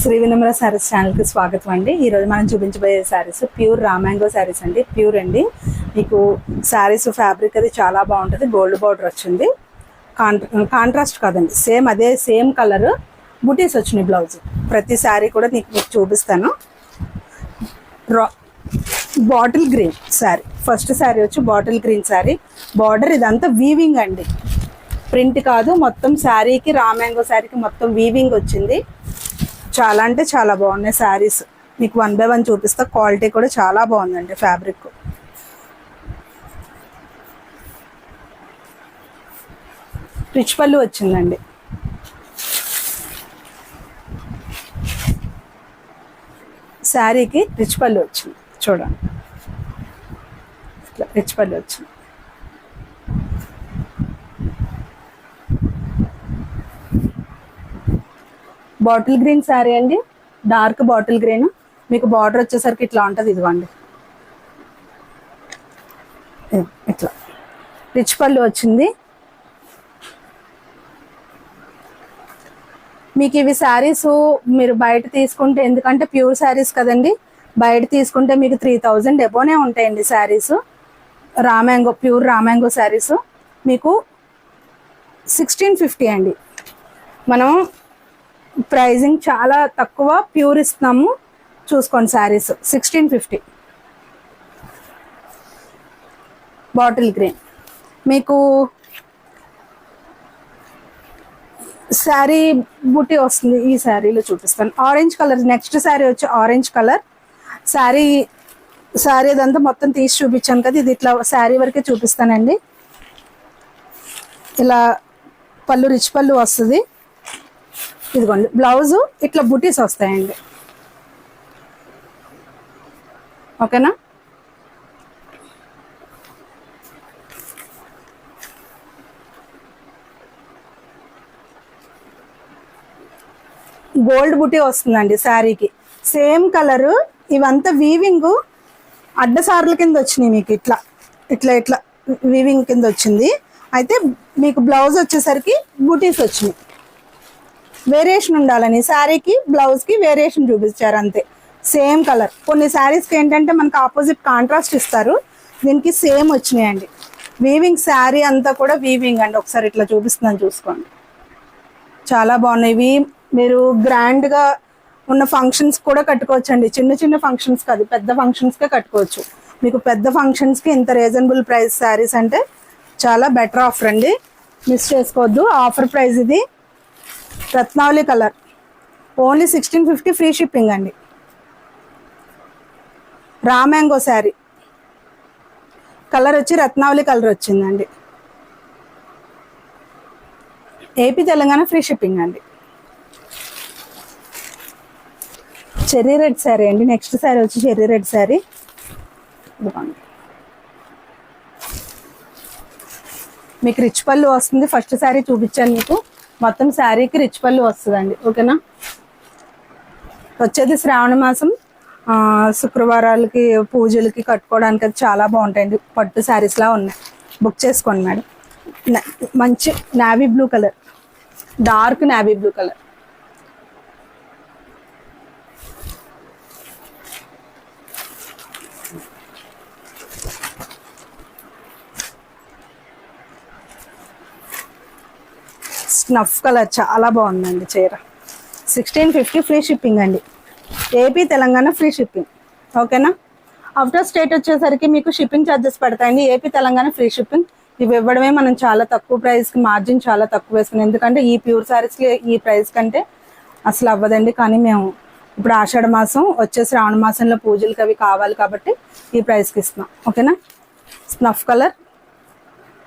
శ్రీ వినమ్ర శారీస్ ఛానల్కి స్వాగతం అండి. ఈరోజు మనం చూపించబోయే శారీస్ ప్యూర్ రామాంగో శారీస్ అండి. ప్యూర్ అండి. మీకు శారీస్ ఫ్యాబ్రిక్ అది చాలా బాగుంటుంది. గోల్డ్ బార్డర్ వచ్చింది. కాంట్రా కాంట్రాస్ట్ కాదండి. సేమ్ అదే సేమ్ కలర్ బుటీస్ వచ్చినాయి బ్లౌజ్ ప్రతి శారీ కూడా నీకు మీకు చూపిస్తాను. రా bottle green sari first sari వచ్చి బాటిల్ గ్రీన్ శారీ బార్డర్ ఇదంతా వీవింగ్ అండి. ప్రింట్ కాదు మొత్తం శారీకి రామాంగో శారీకి మొత్తం వీవింగ్ వచ్చింది. చాలా అంటే చాలా బాగున్నాయి శారీస్. మీకు వన్ బై వన్ చూపిస్తా. క్వాలిటీ కూడా చాలా బాగుందండి ఫ్యాబ్రిక్ రిచ్ పళ్ళు వచ్చిందండి. శారీకి రిచ్ పళ్ళు వచ్చింది. చూడండి. ఇట్లా రిచ్ పళ్ళు వచ్చింది. బాటిల్ గ్రీన్ శారీ అండి. Dark bottle green. మీకు బార్డర్ వచ్చేసరికి ఇట్లా ఉంటుంది ఇదిగోండి. ఇట్లా. రిచ్ పళ్ళు వచ్చింది. మీకు ఇవి శారీస్ మీరు బయట తీసుకుంటే ఎందుకంటే ప్యూర్ శారీస్ కదండి. బయట తీసుకుంటే మీకు త్రీ థౌజండ్ ఎబోనే ఉంటాయండి శారీస్. రామాంగో ప్యూర్ రామాంగో శారీస్. మీకు సిక్స్టీన్ ఫిఫ్టీ అండి. మనం ప్రైజింగ్ చాలా తక్కువ ప్యూర్ ఇస్తున్నాము. చూసుకోండి saris. Sixteen fifty bottle green. మీకు శారీ బుట్టి వస్తుంది. ఈ శారీలో చూపిస్తాను. Orange colour. నెక్స్ట్ శారీ వచ్చి ఆరెంజ్ కలర్. శారీ శారీ అదంతా మొత్తం తీసి చూపించాను కదా. ఇది ఇట్లా శారీ వరకే చూపిస్తానండి. ఇలా పళ్ళు రిచ్ పళ్ళు వస్తుంది. ఇదిగోండి బ్లౌజ్ ఇట్లా బుటీస్ వస్తాయండి. ఓకేనా? గోల్డ్ బుటీ వస్తుందండి శారీకి. సేమ్ కలరు ఇవంతా వీవింగ్ అడ్డసార్ల కింద వచ్చినాయి మీకు ఇట్లా. ఇట్లా ఇట్లా వీవింగ్ కింద వచ్చింది. అయితే మీకు బ్లౌజ్ వచ్చేసరికి బుటీస్ వచ్చినాయి. వేరియేషన్ ఉండాలని. శారీకి బ్లౌజ్కి వేరియేషన్ చూపించారు అంతే. Same colour. కొన్ని శారీస్కి ఏంటంటే మనకు ఆపోజిట్ కాంట్రాస్ట్ ఇస్తారు. దీనికి సేమ్ వచ్చినాయండి. వీవింగ్ శారీ అంతా కూడా వీవింగ్ అండి. ఒకసారి ఇట్లా చూపిస్తున్నాను చూసుకోండి. చాలా బాగున్నాయి. ఇవి మీరు గ్రాండ్గా ఉన్న ఫంక్షన్స్ కూడా కట్టుకోవచ్చు అండి చిన్న చిన్న ఫంక్షన్స్ కాదు పెద్ద ఫంక్షన్స్కే కట్టుకోవచ్చు. మీకు పెద్ద ఫంక్షన్స్కి ఇంత రీజనబుల్ ప్రైస్ శారీస్ అంటే చాలా బెటర్ ఆఫర్ అండి. మిస్ చేసుకోవద్దు. ఆఫర్ ప్రైస్ ఇది. Ratnavali colour. Only sixteen fifty free shipping అండి. Raw mango sari. కలర్ వచ్చి రత్నావళి కలర్ వచ్చిందండి. ఏపీ తెలంగాణ ఫ్రీ షిప్పింగ్ అండి. చెర్రీ రెడ్ శారీ అండి. నెక్స్ట్ శారీ వచ్చి చెర్రీ రెడ్ శారీ. ఇదిగోండి. మీకు రిచ్ పళ్ళు వస్తుంది. ఫస్ట్ శారీ చూపించాను మీకు. మొత్తం శారీకి రిచ్ పళ్ళు వస్తుందండి ఓకేనా? వచ్చేది శ్రావణ మాసం. శుక్రవారాలకి పూజలకి కట్టుకోవడానికి అది చాలా బాగుంటాయండి. పట్టు శారీస్లా ఉన్నాయి. బుక్ చేసుకోండి మేడం. మంచి navy blue colour dark navy blue colour snuff colour చాలా బాగుందండి చీర. సిక్స్టీన్ ఫిఫ్టీ ఫ్రీ షిప్పింగ్ అండి. ఏపీ తెలంగాణ ఫ్రీ షిప్పింగ్ ఓకేనా ఆఫ్టర్ స్టేట్ వచ్చేసరికి మీకు షిప్పింగ్ ఛార్జెస్ పడతాయండి. ఏపీ తెలంగాణ ఫ్రీ షిప్పింగ్ ఇవి ఇవ్వడమే మనం చాలా తక్కువ ప్రైస్కి మార్జిన్ చాలా తక్కువ వేసుకున్నాం ఎందుకంటే ఈ ప్యూర్ శారీస్కి ఈ ప్రైస్ కంటే అసలు అవ్వదండి. కానీ మేము ఇప్పుడు ఆషాఢ మాసం వచ్చే శ్రావణ మాసంలో పూజలకి అవి కావాలి కాబట్టి ఈ ప్రైస్కి ఇస్తున్నాం. ఓకేనా స్నఫ్ కలర్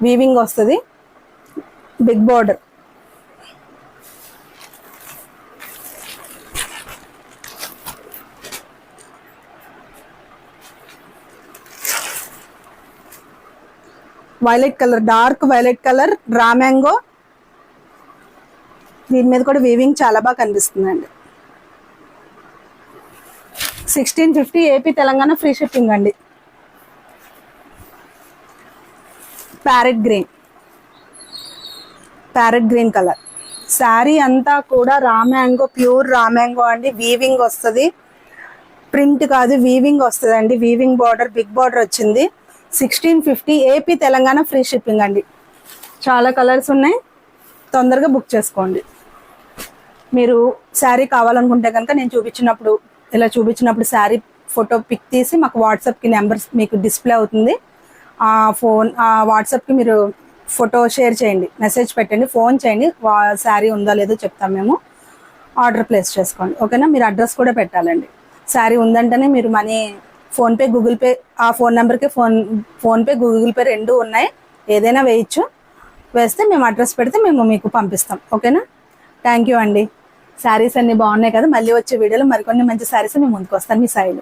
వీవింగ్ వస్తుంది. Big border violet colour dark violet colour raw mango దీని మీద కూడా వీవింగ్ చాలా బాగా కనిపిస్తుందండి. Sixteen fifty AP Telangana free shipping అండి. Parrot green parrot green colour sari అంతా కూడా raw mango pure raw mango అండి. వీవింగ్ వస్తుంది. ప్రింట్ కాదు వీవింగ్ వస్తుంది అండి వీవింగ్ బార్డర్ బిగ్ బార్డర్ వచ్చింది. Sixteen fifty AP Telangana free shipping అండి. చాలా కలర్స్ ఉన్నాయి. తొందరగా బుక్ చేసుకోండి. మీరు శారీ కావాలనుకుంటే కనుక నేను చూపించినప్పుడు ఇలా చూపించినప్పుడు శారీ ఫోటో పిక్ తీసి మాకు వాట్సాప్కి నెంబర్స్ మీకు డిస్ప్లే అవుతుంది. ఆ ఫోన్ ఆ వాట్సాప్కి మీరు ఫోటో షేర్ చేయండి. మెసేజ్ పెట్టండి ఫోన్ చేయండి. వా శారీ ఉందో లేదో చెప్తాం మేము. ఆర్డర్ ప్లేస్ చేసుకోండి. ఓకేనా మీరు అడ్రస్ కూడా పెట్టాలండి. శారీ ఉందంటేనే మీరు మనీ ఫోన్పే గూగుల్ పే ఆ ఫోన్ నెంబర్కి ఫోన్ ఫోన్పే గూగుల్ పే రెండు ఉన్నాయి. ఏదైనా వేయచ్చు. వేస్తే మేము అడ్రస్ పెడితే మేము మీకు పంపిస్తాం. ఓకేనా? థ్యాంక్ యూ అండి. శారీస్ అన్ని బాగున్నాయి కదా. మళ్ళీ వచ్చే వీడియోలో మరికొన్ని మంచి శారీస్ మేము ముందుకు వస్తాను మీ సైడ్